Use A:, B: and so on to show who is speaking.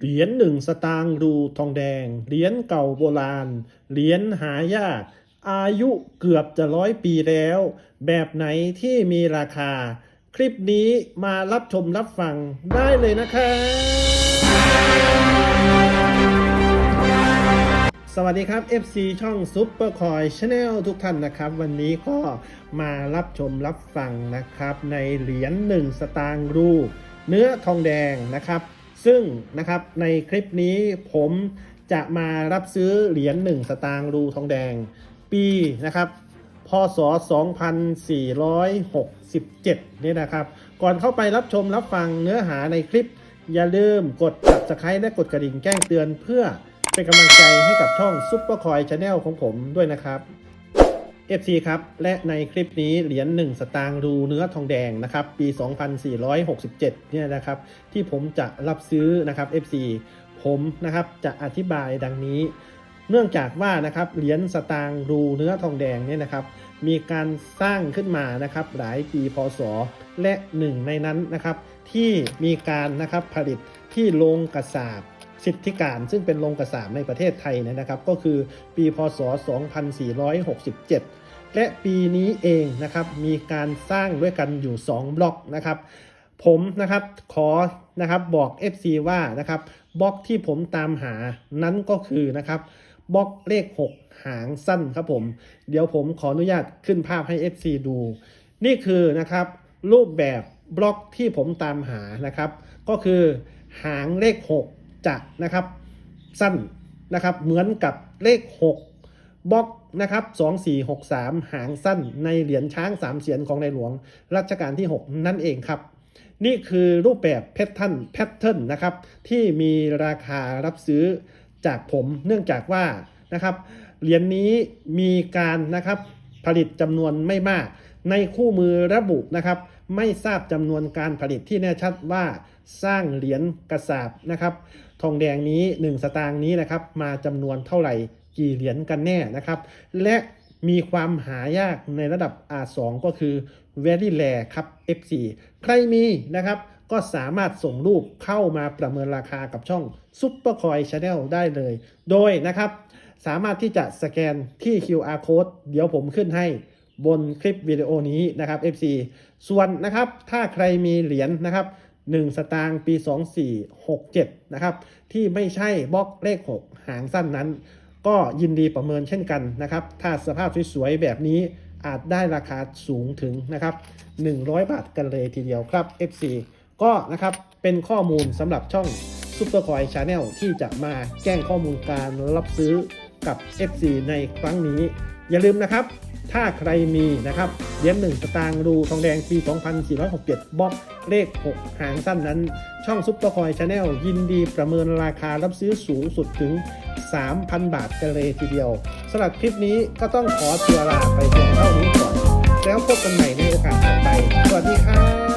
A: เหรียญหนึ่งสตางค์รูทองแดง เหรียญเก่าโบราณ เหรียญหายาก อายุเกือบจะร้อยปีแล้ว แบบไหนที่มีราคา คลิปนี้มารับชมรับฟังได้เลยนะครับสวัสดีครับ FC ช่อง Super Coin Channel ทุกท่านนะครับ วันนี้ก็มารับชมรับฟังนะครับ ในเหรียญ1สตางค์รู เนื้อทองแดงนะครับ ซึ่งนะครับในคลิปนี้ผมจะมารับซื้อเหรียญ1สตางค์รูทองแดง ปีนะครับพศ 2467 นี่ยนะครับ ก่อนเข้าไปรับชมรับฟังเนื้อหาในคลิป อย่าลืมกด subscribe และกดกระดิ่งแจ้งเตือนเพื่อเป็นกำลังใจให้กับช่อง Super Coin Channel ของผมด้วยนะครับ FC ครับ และในคลิปนี้เหรียญ1 สตางค์รูเนื้อทองแดงนะครับ ปี 2467 เนี่ยนะครับ ที่ผมจะรับซื้อนะครับ FC ผมนะครับจะอธิบายดังนี้ เนื่องจากว่านะครับเหรียญสตางค์รูเนื้อทองแดงเนี่ยนะครับ มีการสร้างขึ้นมานะครับหลายปีพศ และหนึ่งในนั้นนะครับ ที่มีการนะครับผลิตที่โรงกระสาบ สิทธิการซึ่งเป็นโรงกระสาในประเทศไทยเนี่ยนะครับ ก็คือปีพศ 2467 และปีนี้เองนะครับมีการสร้างด้วยกันอยู่ 2 บล็อกนะครับผมนะครับขอนะครับบอก FC ว่านะครับบล็อกที่ผมตามหานั้นก็คือนะครับบล็อกเลข 6 หางสั้นครับผม เดี๋ยวผมขออนุญาตขึ้นภาพให้ FC ดู นี่คือนะครับรูปแบบบล็อกที่ผมตามหานะครับ ก็คือหางเลข 6 จะนะครับสั้นนะครับเหมือนกับเลข 6บล็อกนะครับ2463 หางสั้นในเหรียญช้างสามเสียนของในหลวงรัชกาลที่ 6 นั่นเองครับ นี่คือรูปแบบแพทเทิร์นแพทเทิร์นนะครับที่มีราคารับซื้อจากผมเนื่องจากว่านะครับเหรียญนี้มีการนะครับผลิตจำนวนไม่มาก ในคู่มือระบุนะครับ ไม่ทราบจำนวนการผลิตที่แน่ชัดว่าสร้างเหรียญกระสาบนะครับ ทองแดงนี้ 1 สตางค์นี้นะครับ มาจำนวนเท่าไหร่กี่เหรียญกันแน่นะครับ และมีความหายากในระดับ R2 ก็คือ very rare ครับ F4 ใครมีนะครับก็สามารถส่งรูปเข้ามาประเมินราคากับช่อง Super Coin Channel ได้เลย โดยนะครับ สามารถที่จะสแกนที่ QR code เดี๋ยวผมขึ้นให้ บนคลิปวิดีโอนี้นะครับ FC ส่วนนะครับถ้าใครมีเหรียญนะครับ 1 สตางค์ปี 2467 นะครับ ที่ไม่ใช่บล็อกเลข 6 หางสั้นนั้น ก็ยินดีประเมินเช่นกันนะครับ ถ้าสภาพสวยๆ แบบนี้อาจได้ราคาสูงถึงนะครับ 100 บาทกันเลยทีเดียวครับ FC ก็นะครับเป็นข้อมูลสำหรับช่อง Super Coin Channel ที่จะมาแจ้งข้อมูลการรับซื้อกับ FC ในครั้งนี้ อย่าลืมนะครับ ถ้าใครมีนะครับเหรียญหนึ่งสตางค์รูทองแดงปี 2467บล็อกเลข 6 หางสั้นนั้น ช่องซุปเปอร์คอยชาแนลยินดีประเมินราคารับซื้อสูงสุดถึง 3,000 บาทกันเลยทีเดียวสำหรับคลิปนี้ก็ต้องขอตัวลาไปเพียงเท่านี้ก่อน แล้วพบกันใหม่ในโอกาสถัดไป สวัสดีครับ